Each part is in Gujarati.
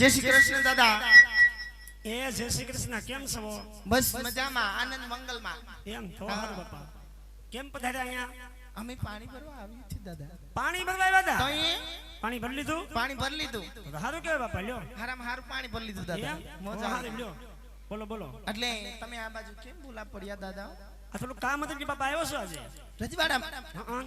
જય શ્રી કૃષ્ણ દાદા. એ જય શ્રી કૃષ્ણ કેમ છો? બસ મજામાં આનંદ મંગલમાં. એમ તો હારું બાપા. કેમ પધાર્યા અહીંયા? અમે પાણી ભરવા આવી છે દાદા. પાણી ભરવા આવ્યા તો હતા એ? પાણી ભરી લીધું? પાણી ભરી લીધું. સારું કેવાય બાપા લ્યો. હારામાં હારું પાણી ભરી લીધું દાદા. મોજા હારું લ્યો. બોલો બોલો. એટલે તમે આ બાજુ કેમ બોલા પડ્યા દાદા? આ થોડું કામ હતું કે બાપા આવ્યો છો આજે? રજવાડામાં. હં?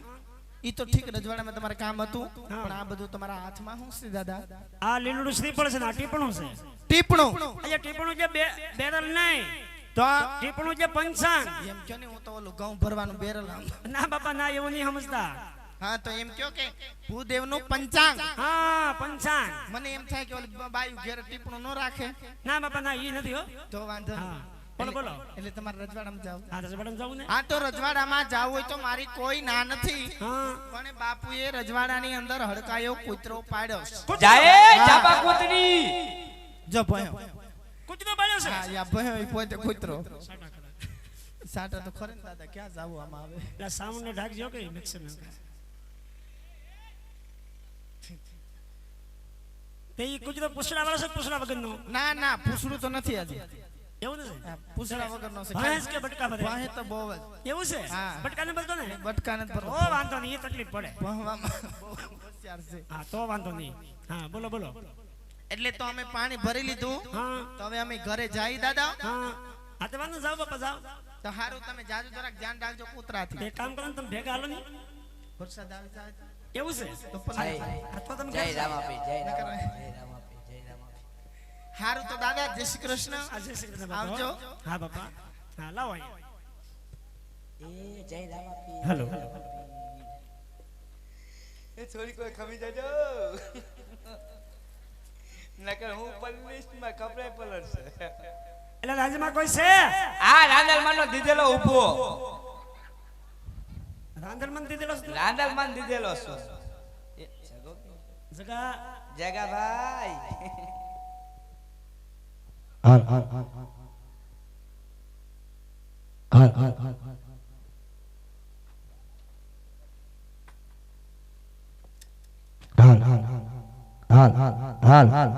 ઈ તો ઠીક રજવાડામાં તમારે કામ હતું પણ આ બધું તમારા હાથમાં શું છે દાદા? આ લીલુડું શ્રીફળ છે ને આ ટીપણું છે. ટીપણું? અહીંયા ટીપણું જે બેરલ નહીં તો ટીપણું જે પંચાંગ. એમ કયો ને હું તો ઓલું ઘઉં ભરવાનું બેરલ ના બાપા ના એવું નહીં સમજતા. હા તો એમ કયો કે ભૂદેવનું પંચાંગ. હા પંચાંગ. મને એમ થાય કે ઓલી બાયુ ઘેર ટીપણું ન રાખે. ના બાપા ના ઈ નથી હો. તો વાંધો નહીં. બોલો બોલો. એટલે તમારે રજવાડામાં જાવ. હા તો બટન ને? આ તો રજવાડામાં જાવ હોય તો મારી કોઈ ના નથી. પણ બાપુએ રજવાડાની અંદર હડકાયો કૂતરો પાડ્યો જાય ચાપા કૂતરી. જો ભયો. કૂતરો પાડ્યો છે? હા યા ભયો ઈ પોતે કૂતરો. સાટા તો ખરે ને દાદા ક્યાં જાવું આમાં આવે એટલે સાઉન્ડ ને ઢાકજો કે મિક્સર ને તે કૂતરો પૂછડા વાળો છે પૂછડા વગરનો? ના ના પૂછડું તો નથી આજે. એવું નથી? પૂછડા વગરનો છે ભેંસ કે બટકા ભરે? વાહે તો બહુ જ. એવું છે? બટકા ને બરતો ને? બટકા નથી ઓ વાંધો નહીં એ તકલીફ પડે. ભણવામાં બહુ હોશિયાર છે. હા તો વાંધો નહીં. હા બોલો બોલો. એટલે તો અમે પાણી ભરી લીધું. હા. તો હવે અમે ઘરે જઈ દાદા. હા. હા તો વાંધો જાઓ બાપા જાવ તો હારું તમે જાજુ જરાક ધ્યાન રાખજો કૂતરાથી. એક કામ કરો તમે ભેગા હાલો નહીં વરસાદ આવી જાય એવું છે? તો પલાળી જાય. તમે જય ઘરે હારું તો દાદા જય શ્રી કૃષ્ણ. જય શ્રી કૃષ્ણ આવજો. હા બાપા. હા લાવો એ જય રામાપી. હેલો. એ થોડી કોઈ ખમી જજો. નકર હું પલ્લિસ્ટમાં કપડાય પલળશે. એટલે રાજ્યમાં કોઈ છે? આ રાંદલમાનો દીધેલો ઊભો. રાંધણ મન દીધેલો? રાંદલમાન દીધેલો છું. જગા જગા. ભાઈ હાલ હાલ હાલ હાલ હાલ હાલ હાલ હાલ હાલ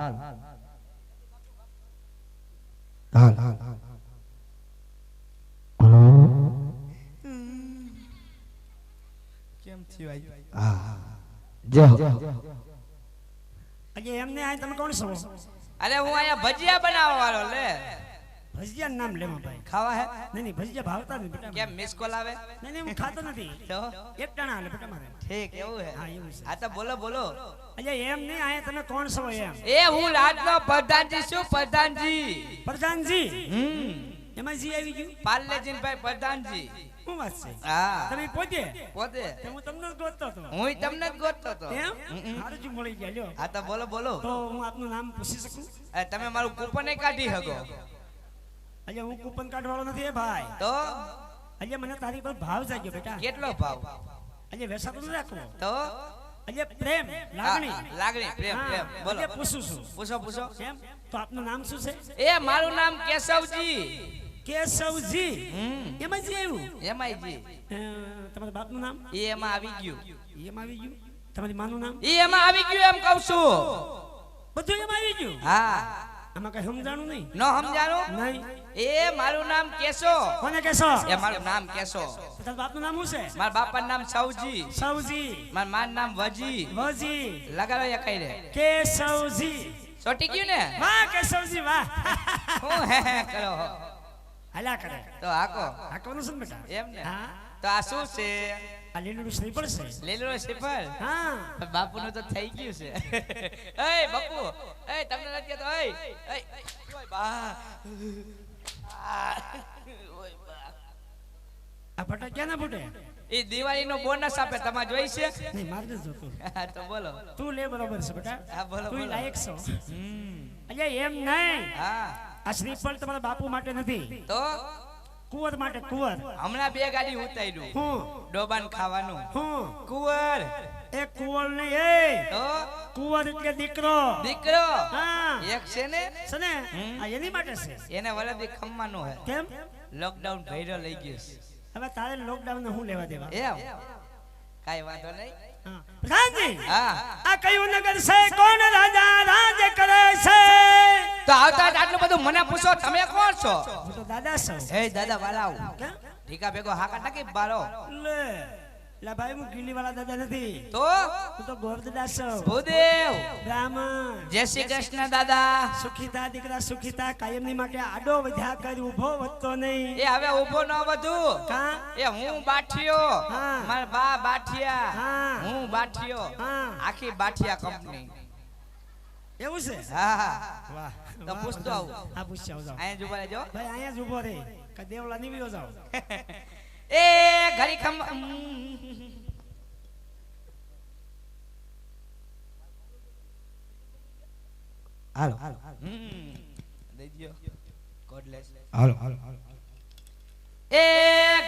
હાલ હાલ કેમ થયું હા જય હો આજે એમને આ તમે કોણ છો અરે હું અહીંયા ભજીયા બનાવવા વાળો લે. ભજીયા નામ લેવા ભાઈ. ખાવા હે? નહીં નહીં ભજીયા ભાવતા નથી બેટા કેમ મિસ કોલ આવે? નહીં નહીં હું ખાતો નથી. તો? એક ટાણા હાલે બેટા મારે. ઠીક એવું હે. હા એવું છે. આ તો બોલો બોલો. આજે એમ નહીં આ તમે કોણ છો એમ? એ હું રાજનો પ્રધાનજી છું પ્રધાનજી. પ્રધાનજી? હમ. એમાં જી આવી ગયું? પાર્લેજીન ભાઈ પ્રધાનજી. શું વાત છે? હા. તમે પોતે? પોતે. હું તમને ગોતતો હું તમને જ ગોતતો હતો એમ? જ મળી ગયા લ્યો. હા તો બોલો બોલો. તો હું આપનું નામ પૂછી શકું? તમે મારું કૂપન કાઢી શકો. આજે હું કૂપન કાઢવાળો નથી એ ભાઈ. તો? આજે મને તારી પર ભાવ જાગ્યો બેટા. કેટલો ભાવ? આજે વેસાતો નથી રાખવો. તો? આજે પ્રેમ લાગણી. લાગણી પ્રેમ પ્રેમ. બોલો પૂછું છું. પૂછો પૂછો. કેમ? તો આપનું નામ શું છે? એ મારું નામ કેશવજી. કેશવજી. એમાં જ આવ્યું? એમાંયજી અ, તમારા બાપનું નામ? એ એમાં આવી ગયું. એમ આવી ગયું? તમારી માનું નામ? એ એમાં આવી ગયું એમ કહું છું. બધું એમ આવી ગયું? હા. આમાં કઈ સમજાણું નહીં? ન સમજાણું? નહીં. એ મારું નામ કેશો. કોને કેશો? એ મારું નામ કેશો. તારા બાપનું નામ શું છે? મારા બાપાનું નામ સૌજી. સૌજી. મારા માનું નામ વજી. વજી. લગાડો એ કઈ રે. કેશવજી. ચોટી ગયું ને? વાહ કેશવજી વાહ. હું હે હે કરો હલા કરે. તો હાકો. હાકવાનું ને બેટા? એમ ને. હા? તો આ શું છે? આ લીલું શ્રીફળ છે લીલો શ્રીફળ હા. બાપુ નું તો થઈ ગયું છે. એ બાપુ. એ તમને નથી કહેતો? એ એ ઓય બા. આ, ફટા ક્યાં ના ફૂટે? એ દિવાળી નો બોનસ આપે તમારે જોઈ છે? નહીં મારે નથી જોતું. હા, તો બોલો. તું લે બરોબર છે બેટા. હા બોલો તું લાયક છો. હમ. અલ્યા એમ નહીં. હા. આ શ્રીફળ તમારા બાપુ માટે નથી. તો? કુંવર માટે કુંવર. હમણાં બે ગાડી ઉતાર્યું. હું? ડોબાન ખાવાનું. હું? કુંવર. એ કુંવર નહીં એ. કુંવર એટલે દીકરો. દીકરો? હા. એક છે ને? છે ને આ એની માટે છે. એને વલદી ખમવાનું હે. કેમ? લોકડાઉન ભૈરો લઈ ગયો છે. હવે તારે લોકડાઉન ને હું લેવા દેવા? એમ? કાઈ વાંધો નહીં. હા. આ કયું નગર છે? કોણ રાજા? રાજ કરે છે? તો આવતા આટલું બધું મને પૂછો તમે કોણ છો? હું તો દાદા છું. હે દાદા વાલાવ? ઠીકા ભેગો હાકા નાખી બારો. લે. લા ભાઈ હું ગીલી વાળા દાદા નથી. તો? હું તો ગોવર્ધદાસ છું. ભૂદેવ. બ્રાહ્મણ. જય શ્રી કૃષ્ણ દાદા. સુખીતા દીકરા સુખીતા કાયમની માટે આડો વધ્યા કર ઊભો વધતો નહીં. એ હવે ઊભો ન વધુ. કા? એ હું બાઠિયો. હા. મારા બા બાઠિયા. હા. હું બાઠિયો. હા. આખી બાઠિયા કંપની એવું છે? હા વાહ. તો પૂછતો આવું. હા આવું જાઓ. અહીંયા જ ઊભા રહેજો. ભાઈ અહીંયા જ ઊભો રે. કે દેવલા નીકળ્યો જાઓ. એ ઘરી ખમ હાલો. હમ. દઈ દ્યો. God હાલો. હાલો એ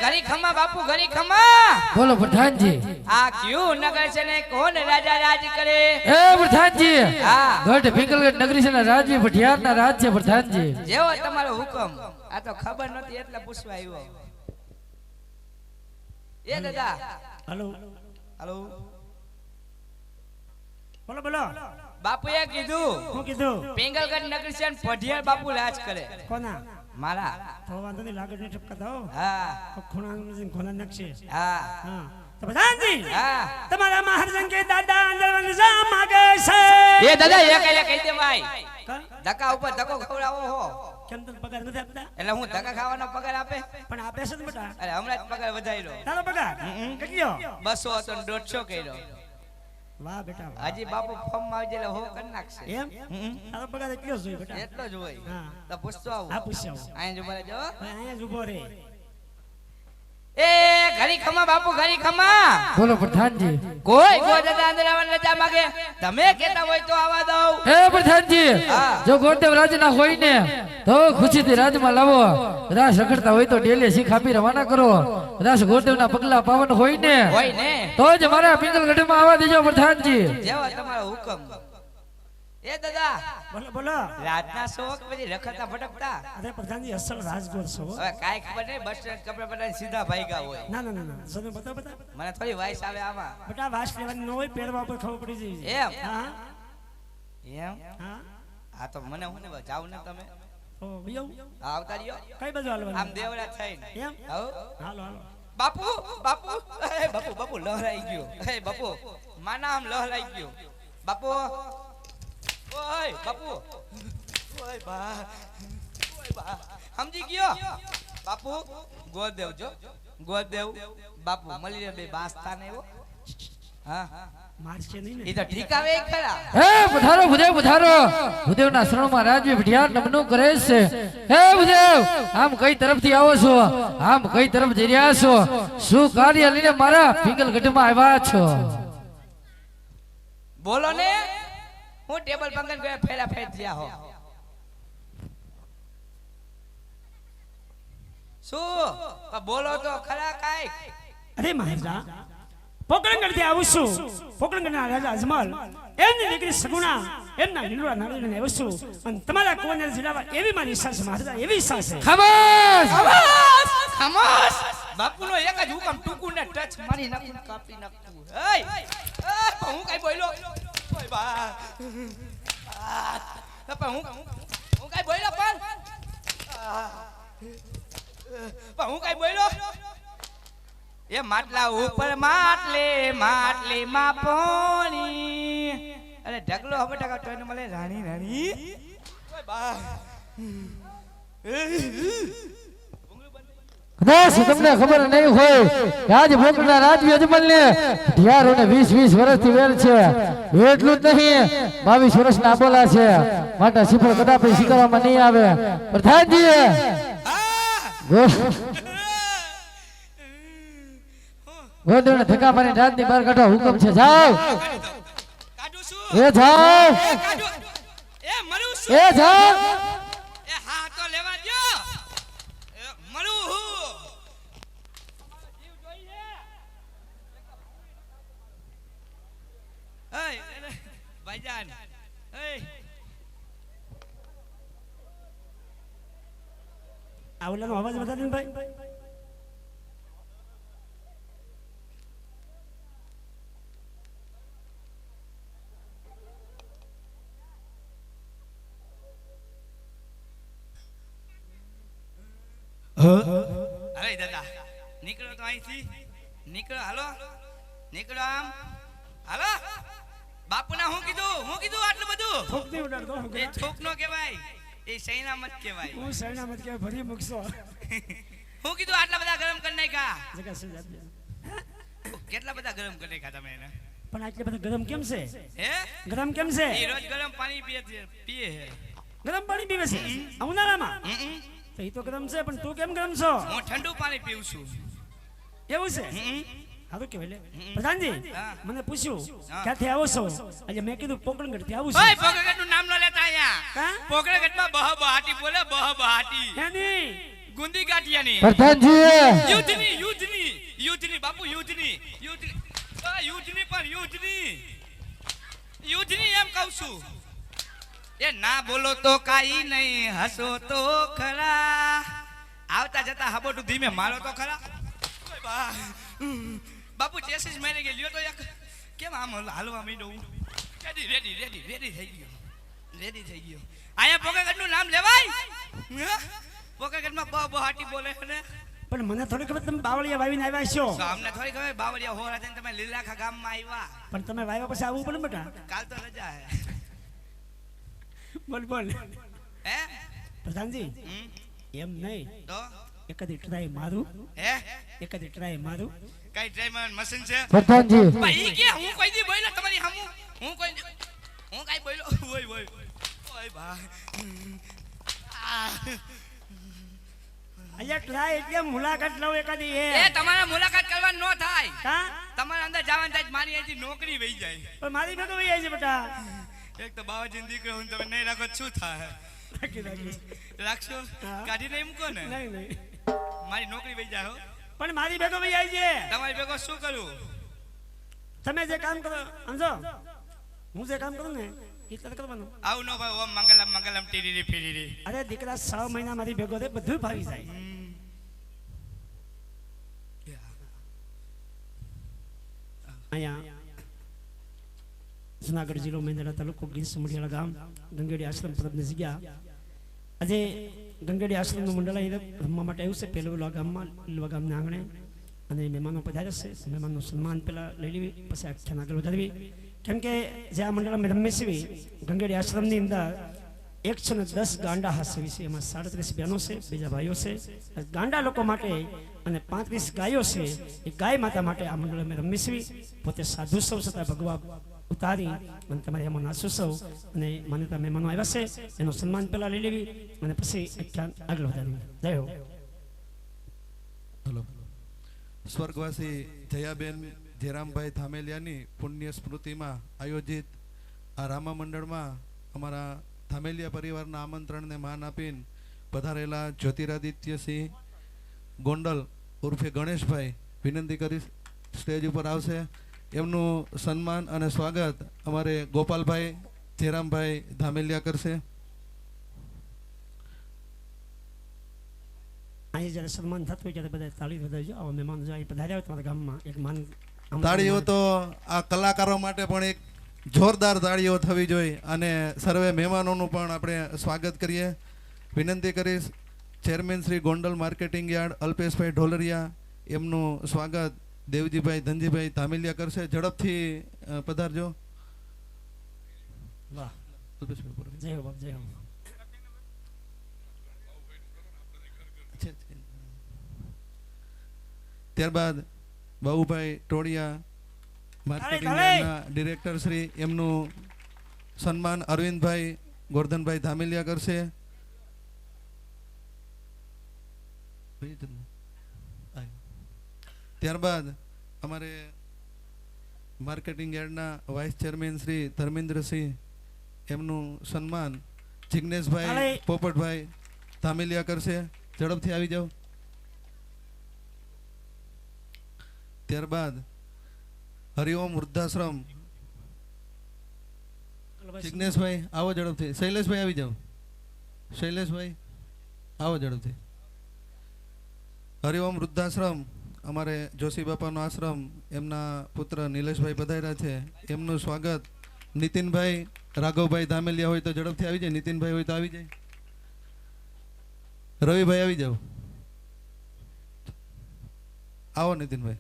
ઘડી ખમા બાપુ ઘડી ખમા. બોલો પ્રધાનજી. આ ક્યું નગર છે ને કોણ રાજા રાજ કરે? એ પ્રધાનજી. હા. ગઢ ભીંગલગઢ નગરી છે ને રાજવી ભટિયાર ના રાજ છે પ્રધાનજી. જેવો તમારો હુકમ. આ તો ખબર નથી એટલે પૂછવા આવ્યો. એ દાદા હલો હલો બોલો બોલો બાપુએ કીધું શું કીધું પિંગલગઢ નગર છે પઢિયાર બાપુ રાજ કરે કોના મારા તો વાંધો નહીં લાગડ ને ઠપકા દો હા ખૂણા ખૂણા નકશે હા હા પ્રધાનજી તમારા મહારાજન કે દાદા અંદર વંશા માગે છે. એ દાદા એ કઈ કહી દે ભાઈ. ધક્કા ઉપર ધક્કો ખવડાવો હો. કેમ તને પગાર નથી આપતા? એટલે હું ધક્કા ખાવાનો પગાર આપે? પણ આપે છે ને બેટા. અરે હમણાં જ પગાર વધાર્યો. તારો પગાર? કેટલો? બસો હતો ને દોઢસો કર્યો. વાહ બેટા વાહ. બાપુ ફોર્મમાં આવી જાય હો કરી નાખશે. એમ? તારો પગાર એટલો જ જોઈએ બેટા. એટલો જ હોય. હા. તો પૂછતો આવું. હા પૂછ્યા આવું. જ ઊભા રહેજો ભાઈ જ ઊભો રે એ ઘરી ખમા બાપુ ઘરી ખમા. બોલો પ્રધાનજી. કોઈ કોઈ દાદા અંદર આવવાની રજા માંગે. તમે કેતા હોય તો આવા દઉં. એ પ્રધાનજી જો ગોરદેવ રાજના હોય ને તો ખુશીથી રાજમાં લાવો. રાસ રખડતા હોય તો ડેલે શીખ આપી રવાના કરો. રાસ ગોરદેવના પગલા પાવન હોય ને હોય ને. તો જ મારા પિંગલગઢમાં આવવા દેજો પ્રધાનજી. જેવા તમારો હુકમ. એ દાદા! બોલો બોલો. રાતના શોખ પછી રખડતા ફટકતા. અરે પ્રધાનજી અસલ રાજગોર છો હવે કાંઈ ખબર નહીં બસ સ્ટેન્ડ કપડા બદલાઈને સીધા ભાઈગા હોય. ના ના ના ના સદુ બતાવો બતાવો. મને થોડી વાઈસ આવે આમાં. બેટા વાસ લેવાની ન હોય પહેરવા પર ખબર પડી જઈ એમ? હા એમ? હા. આ તો મને હું ને જાવ ને તમે. ઓ ભયો આવતા રહ્યો. કઈ બાજુ આમ હાલવાનું દેવડા થઈને. એમ? હાલો હાલો. બાપુ બાપુ. એ બાપુ બાપુ લહરાઈ ગયો. એ બાપુ માના આમ લહરાઈ ગયો. બાપુ ઓય બાપુ. ઓય બા. ઓય બા. સમજી ગયો? બાપુ ગોદેવ જો. ગોદેવ બાપુ મળી રે બે બાસતા ને એવો. હા. મારશે નહીં એ તો ઠીકાવે ય ખરા હે પધારો ભુદેવ પધારો ભુદેવ ના શરણમાં રાજવી ભટિયાર નમનું કરે છે. હે ભુદેવ આમ કઈ તરફથી આવો છો? આમ કઈ તરફ જઈ રહ્યા છો? શું કાર્ય લઈને મારા પિંગલગઢમાં આવ્યા છો? બોલો ને. હું ટેબલ પંગન ગયા ફેરા ફેર થયા હો. શું? બોલો તો ખરા કાઈ અરે મહારાજા પોકરણગઢથી આવું છું. પોકરણગઢ ના રાજા અજમલ એમની દીકરી સગુણા એમના લીલવા નાળી ને આવું છું. અને તમારા કોને જીલાવા એવી મારી ઈચ્છા છે મહારાજા એવી ઈચ્છા છે. ખમોશ ખમોશ ખમોશ બાપુનો એક જ હુકમ ટુકુ ને ટચ મારી નાખું કાપી નાખું. એય હું કઈ બોલ્યો? ઓય બા પણ હું હું કઈ બોલ્યો પણ? પણ હું કઈ બોલ્યો? એ માટલા ઉપર માટલે માટલે માં પોણી અરે, ઢગલો હવે ટકા ટોઈને મળે રાણી રાણી. ઓય બા કદાચ તમને ખબર નહીં હોય આજ ભોગના રાજવી અજમલ ને ઢિયારો ને વીસ વીસ વર્ષથી વેર છે. એટલું જ નહીં બાવીસ વર્ષ ના બોલા છે. માટે સિફળ કદાચ શીખવામાં નહીં આવે. પ્રધાનજી ગોદરને ધક્કા મારી રાતની બહાર કાઢો હુકમ છે. જાઓ. એ જાઓ. એ જાઓ. એ હા તો લેવા દ્યો. મરું भाईजान आवला आवाज बता दें भाई અરે દાદા નીકળો તો અહીંથી નીકળો હાલો નીકળો આમ હાલો બાપુના હું કીધું? હું કીધું આટલું બધું? થોકથી ઉડાડતો હું એ થોક નો કહેવાય. એ સૈના મત કહેવાય. હું સૈનામત કેવાય ભરી મૂકશો. હું કીધું આટલા બધા ગરમ કરી નાખ્યા? કેટલા બધા ગરમ કરી નાખ્યા તમે એને? પણ આટલે બધા ગરમ કેમ છે? હે? ગરમ કેમ છે? એ રોજ ગરમ પાણી પીએ છે પીએ છે. ગરમ પાણી પીવે છે? ઉનાળામાં? તો એ તો ગરમ છે પણ તું કેમ ગરમ છો? હું ઠંડુ પાણી પીઉં છું. એવું છે? પ્રધાનજી મને પૂછ્યું ક્યાંથી આવો છો? આજે મેં કીધું પોકરણગઢથી આવું છું. ઓય પોકરગઢનું નામ ન લેતા અહીંયા. કા? પોકરગઢમાં બહ બહાટી બોલે બહ બહાટી. એની ગુંદી ગાંઠિયાની. પ્રધાનજી યુદ્ધની યુદ્ધની યુદ્ધની બાપુ યુદ્ધની યુદ્ધની. યુદ્ધની પર યુદ્ધની. યુદ્ધની એમ કહું છું. એ ના બોલો તો કાઈ નહીં હસો તો ખરા. આવતા જતા હાબોટું ધીમે મારો તો ખરા. ઓય બા. બાપુ ચેસીસ મારી ગઈ લ્યો તો એક કેમ આમ હાલવા માંડ્યો હું? રેડી રેડી રેડી રેડી થઈ ગયો. રેડી થઈ ગયો. આયા પોકેગઢનું નામ લેવાય? પોકેગઢમાં બહુ બહાટી બોલે છે ને? પણ મને થોડી ખબર તમે બાવળિયા વાવીને આવ્યા છો. અમને થોડી ખબર બાવળિયા હોરા થઈને તમે લીલાખા ગામમાં આવ્યા. પણ તમે વાવ્યા પછી આવવું પડે બેટા. કાલ તો રજા હે. બોલ બોલ. હે? પ્રધાનજી? એમ નહીં. તો? એક જ ટ્રાય મારું. હે? જ ટ્રાય મારું. કઈ ડ્રાઈવર મશીન છે? પ્રધાનજી. ભાઈ કે હું કોઈ દી બોલ્યો તમારી હમુ? હું કોઈ દી- હું કઈ બોલ્યો? ઓય ઓય ઓય ભાઈ. અહીંયા ટ્રાય એટલે મુલાકાત લઉં એકાદી એ. એ તમારા મુલાકાત કરવાની નો થાય. હા? તમારા અંદર જવાનું થાય મારી અહીંથી નોકરી વહી જાય. પણ મારી ભેગો વહી આવી છે બેટા. એક તો બાવાજી દીકરો હું તમે નહીં રાખો શું થાય? રાખી રાખી. રાખશો. કાઢી નહીં મૂકો ને નહીં નહીં. મારી નોકરી વહી જાય હો. પણ મારી ભેગો ભાઈ આવી છે. તમારી ભેગો શું કરું? તમે જે કામ કરો સમજો? હું જે કામ કરું ને એ તને કરવાનું. આવું ન ભાઈ ઓમ મંગલમ મંગલમ ટીરી ફીરી અરે દીકરા છ મહિના મારી ભેગો રે બધું ફાવી જાય. અહીંયા જુનાગઢ જિલ્લો મેંદરા તાલુકો ગીર સમઢિયાળા ગામ ગંગેડી આશ્રમ તરફની જગ્યા આજે ગંગેડી આશ્રમનું મંડળ અહીં રમવા માટે આવ્યું છે. પહેલું આ ગામમાં લીલવા ગામના આંગણે. અને મહેમાનો પધાર્યા છે મહેમાનનું સન્માન પહેલાં લઈ લેવી, પછી આખ્યાન આગળ વધારવી. કેમ કે જે આ મંડળ અમે રમે છીએ, ગંગેડી આશ્રમની અંદર એકસો ને દસ ગાંડા હાસવી છે. એમાં સાડત્રીસ બહેનો છે, બીજા ભાઈઓ છે. ગાંડા લોકો માટે અને પાંત્રીસ ગાયો છે, એ ગાય માતા માટે આ મંડળ અમે રમી પોતે સાધુ સૌ છતાં ભગવા ઉતારી અને તમારે એમાં નાસુસવ અને માન્યતા મહેમાનો આવ્યા છે. એનું સન્માન પહેલાં લઈ લેવી અને પછી આખ્યાન આગળ વધારવું. જય હો. સ્વર્ગવાસી જયાબેન જયરામભાઈ થામેલિયાની પુણ્ય સ્મૃતિમાં આયોજિત આ રામા મંડળમાં અમારા થામેલિયા પરિવારના આમંત્રણને માન આપીને પધારેલા જ્યોતિરાદિત્યસિંહ ગોંડલ ઉર્ફે ગણેશભાઈ વિનંતી કરી સ્ટેજ ઉપર આવશે. એમનું સન્માન અને સ્વાગત અમારે ગોપાલભાઈ જયરામભાઈ ધામેલિયા કરશે. અહીં જ્યારે સન્માન થતું હોય ત્યારે બધા તાળી વધારજો આવા મહેમાનો જો અહીં પધાર્યા હોય તમારા ગામમાં એક માન તાળીઓ તો આ કલાકારો માટે પણ એક જોરદાર તાળીઓ થવી જોઈએ અને સર્વે મહેમાનોનું પણ આપણે સ્વાગત કરીએ. વિનંતી કરીશ chairman Shri Gondal marketing yard Alpeshbhai Dholariya એમનું સ્વાગત. દેવજીભાઈ ધનજીભાઈ ધામેલિયા કરશે. ઝડપથી પધારજો. વાહ. જય હો જય હો. છે, છે. ત્યારબાદ બાબુભાઈ ટોળિયા માર્કેટિંગ તાળી, તાળી. યાર્ડના ડિરેક્ટર શ્રી એમનું સન્માન અરવિંદભાઈ ગોરધનભાઈ ધામેલિયા કરશે. ત્યારબાદ અમારે માર્કેટિંગ યાર્ડના વાઇસ ચેરમેન શ્રી ધર્મેન્દ્રસિંહ એમનું સન્માન જિજ્ઞેશભાઈ પોપટભાઈ ધામેલિયા કરશે. ઝડપથી આવી જાઓ. ત્યારબાદ હરિઓમ વૃદ્ધાશ્રમ. જિગ્નેશભાઈ આવો ઝડપથી. શૈલેષભાઈ આવી જાઓ. શૈલેષભાઈ આવો ઝડપથી. હરિઓમ વૃદ્ધાશ્રમ. અમારે જોશી બાપાનો આશ્રમ, એમના પુત્ર નિલેશભાઈ પધાર્યા છે. એમનું સ્વાગત. નીતિનભાઈ, રાઘવભાઈ ધામેલિયા હોય તો ઝડપથી આવી જાય. નીતિનભાઈ હોય તો આવી જાય. રવિભાઈ આવી જાઓ. આવો નીતિનભાઈ.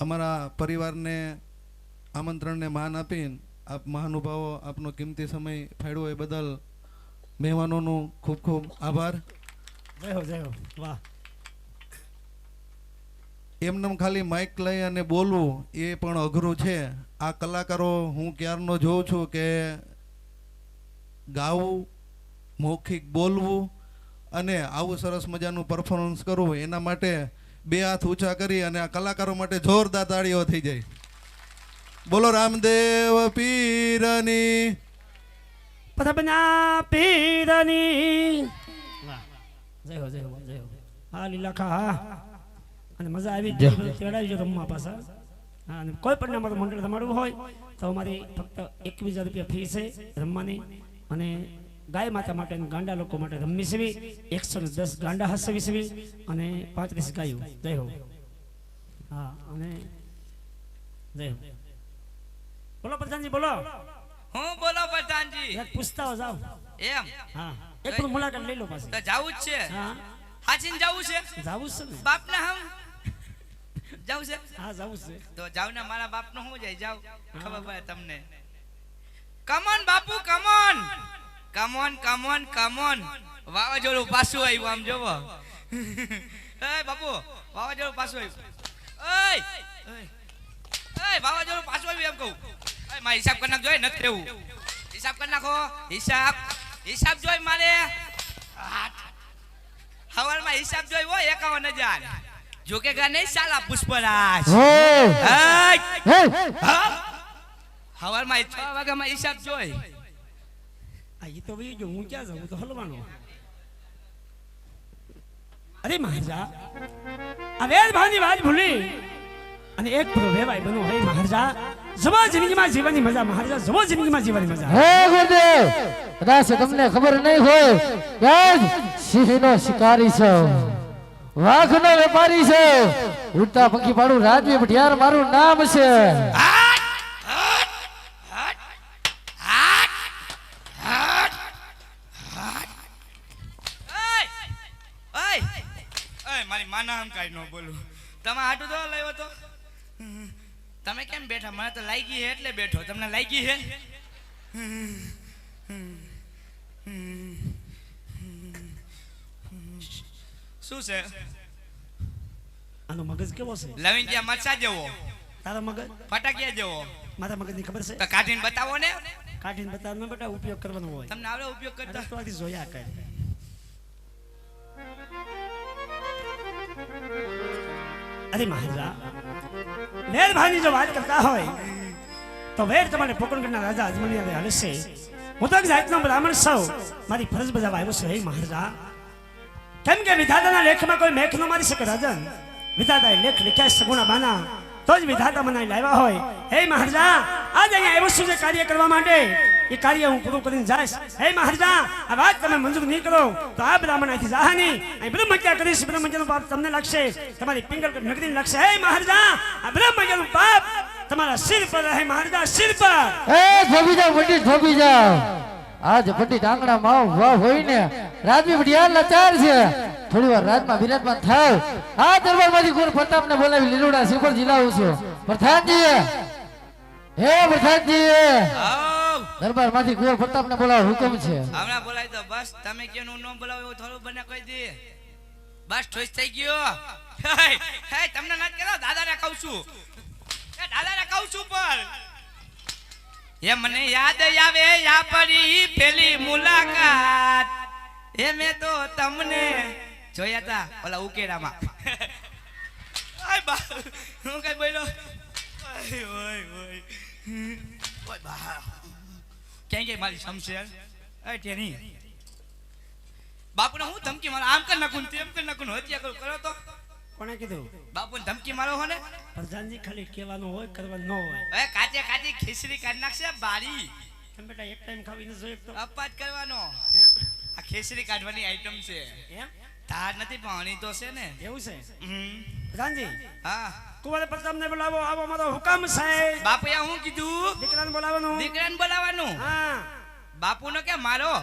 અમારા પરિવારને આમંત્રણને માન આપીને આપ મહાનુભાવો આપનો કિંમતી સમય ફાળવ્યો એ બદલ મહેમાનોનું ખૂબ ખૂબ આભાર. જય જય વાહ. એમનેમ ખાલી માઇક લઈ અને બોલવું એ પણ અઘરું છે. આ કલાકારો હું ક્યારનો જોઉં છું કે ગાવું મૌખિક બોલવું અને આવું સરસ મજાનું પરફોર્મન્સ કરવું એના માટે બે હાથ ઊંચા કરી અને આ કલાકારો માટે જોરદાર તાળીઓ થઈ જાય. બોલો રામદેવ પીરની. પીરની. જય હો જય હો જય હો. હા લીલાખા હા. અને મજા આવી. ચડાવી જો રમવા પાછા. હા અને કોઈ પણ અમારું મંડળ તમારું હોય તો અમારી ફક્ત એકવીસ હજાર રૂપિયા ફી છે રમવાની. અને ગાય માતા માટે અને ગાંડા લોકો માટે રમવી સેવી એકસો ને દસ ગાંડા હસવી સેવી અને પાંત્રીસ ગાયો. જય હો. હા અને જય હો. બોલો પ્રધાનજી બોલો. હું બોલો પ્રધાનજી. પૂછતા પૂછતા જાઓ. એમ. હા. એક પણ મુલાકાત લઈ લો પાછી. તો જાવું જ છે. હા. હાચીને જાવું છે? જાવું છે ને? બાપના હમ? જાવું છે? હા જાવું છે. તો જાવ ને મારા બાપનું હું જાય? જાવ. ખબર પડે તમને. કમોન બાપુ કમોન કમોન કમોન કમોન વાવાઝોડું પાછું આવ્યું આમ જોવો. એ બાપુ વાવાઝોડું પાછું આવ્યું. ઓય! એ વાવાઝોડું પાછું આવ્યું એમ કહું. એ મારે હિસાબ કરી નાખજો નથી રહેવું. હિસાબ કરી નાખો. હિસાબ. હિસાબ જોઈ મારે? હવારમાં હિસાબ જોઈ હોય એકાવન હજાર. જોકેગા નહીં સાલા પુષ્પરાજ? હવારમાં છ વાગ્યામાં હિસાબ જોઈ. એ તો ભાઈ જો હું ક્યાં જાઉં? તો હલવાનો. અરે મહારાજા આ વેદ ભાવની વાત ભૂલી. અને એક પૂરો વેવાય બનવું હે મહારાજા જવો જિંદગીમાં જીવવાની મજા મહારાજા જવો જિંદગીમાં જીવવાની મજા. હે ગુરુદેવ કદાચ તમને ખબર નહીં હોય કે સિંહનો શિકારી છે. વાઘનો વેપારી છે. ઉડતા પંખી પાડું રાજવી ભટિયાર મારું નામ છે. મારી માના આમ કાંઈ ન બોલું. તમે આટું તો લાવ્યો તો? તમે કેમ બેઠા? મને તો લાગી હે એટલે બેઠો. તમને લાગી હે શું છે? આનો મગજ કેવો છે? લવિંગિયા મરચા જેવો. તારો મગજ? ફટાકિયા જેવો. મારા મગજની ખબર છે? તો કાઢીને બતાવો ને. કાઢીને બતાવો ન બેટા ઉપયોગ કરવાનો હોય. તમને આવડે ઉપયોગ કરતા? તો આથી જોયા કર. અરે મહારાજા વેર જો વાત કરતા હોય, તો વેર તમારે પોકણગઢના રાજા અજમની આવે હલશે હું તો જાતનો બ્રાહ્મણ સૌ મારી ફરજ બજાવવા આવ્યો છું, હે મહારાજા. કેમ કે વિધાતાના લેખમાં કોઈ મેખ ન મારી શકે, રાજન. વિધાતાએ લેખ લખ્યા સગુણા બાના. તો જ વિધાતા મને લાવ્યા હોય. હે મહારાજા, આજ અહીંયા આવ્યો છું જે કાર્ય કરવા માટે. એ કાર્ય હું પૂરું કરીને જઈશ હે મહારાજા આ વાત તમે મંજૂર નહીં કરો તો આ બ્રાહ્મણ અહીંથી જાહાની અહીં બ્રહ્મહત્યા કરીશ બ્રહ્મહત્યાનું પાપ તમને લાગશે તમારી પિંગલ નગરી લાગશે હે મહારાજા આ બ્રહ્મહત્યાનું પાપ તમારા શિર પર રહે મહારાજા શિર પર હે ધોબી જાઓ પંડિત ધોબી જાઓ આજ પંડિત આંગણા માં વાહ હોય ને રાજવી ભટિયાર લાચાર છે થોડી વાર રાજમાં વિરાજમાન થાવ આ દરબારમાંથી ગુરુ પ્રતાપ ને બોલાવી લીલોડા શ્રીપર જિલ્લા છું પ્રધાનજી હે પ્રધાનજી આવ દરબારમાંથી ગોળ પ્રતાપ ને બોલાવો હુકમ છે. હમણાં બોલાવી દો બસ, તમે કે નું ન બોલાવો એવું થોડું બને કહી દે. બસ, ઠોસ થઈ ગયો. હે તમને નથી કરો દાદાને કહું છું. એ, દાદાને કહું છું પણ. એ મને યાદ આવે, યા પરી પેલી મુલાકાત. એ મેં તો તમને જોયા તા, ઓલા બા. હું કઈ બોલ્યો? ઓય ઓય ઓય. ઓય, બા. ક્યાં ગઈ મારી શમશેર? એ ટેની બાપુને હું ધમકી મારો? આમ કર નાખું તેમ કર નાખું હત્યા કરું? કરો તો. કોણે કીધું? બાપુને ધમકી મારો હો ને? પ્રધાનજી ખાલી કહેવાનું હોય કરવાનું ન હોય. હવે કાચે કાચી ખીચડી કાઢી નાખશે બારી. તમે બેટા એક ટાઈમ ખાવી નથી જોઈએ તો. અપાત કરવાનો. આ ખીચડી કાઢવાની આઈટમ છે. એમ? ધાર નથી પાણી તો છે ને. એવું છે? હમ. પ્રધાનજી હા. કુંવર પ્રતાપને બોલાવો આવો અમારો હુકમ સાહેબ બાપુએ હું કીધું? દીકરાને બોલાવવાનું. દીકરાને બોલાવવાનું? હા. બાપુનો કે મારો?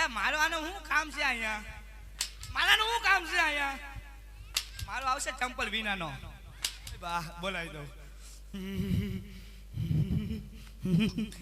એ મારો આનો શું કામ છે અહીંયા? મારાનું શું કામ છે અહીંયા? મારો આવશે ચંપલ વિનાનો બા બોલાવી દઉં.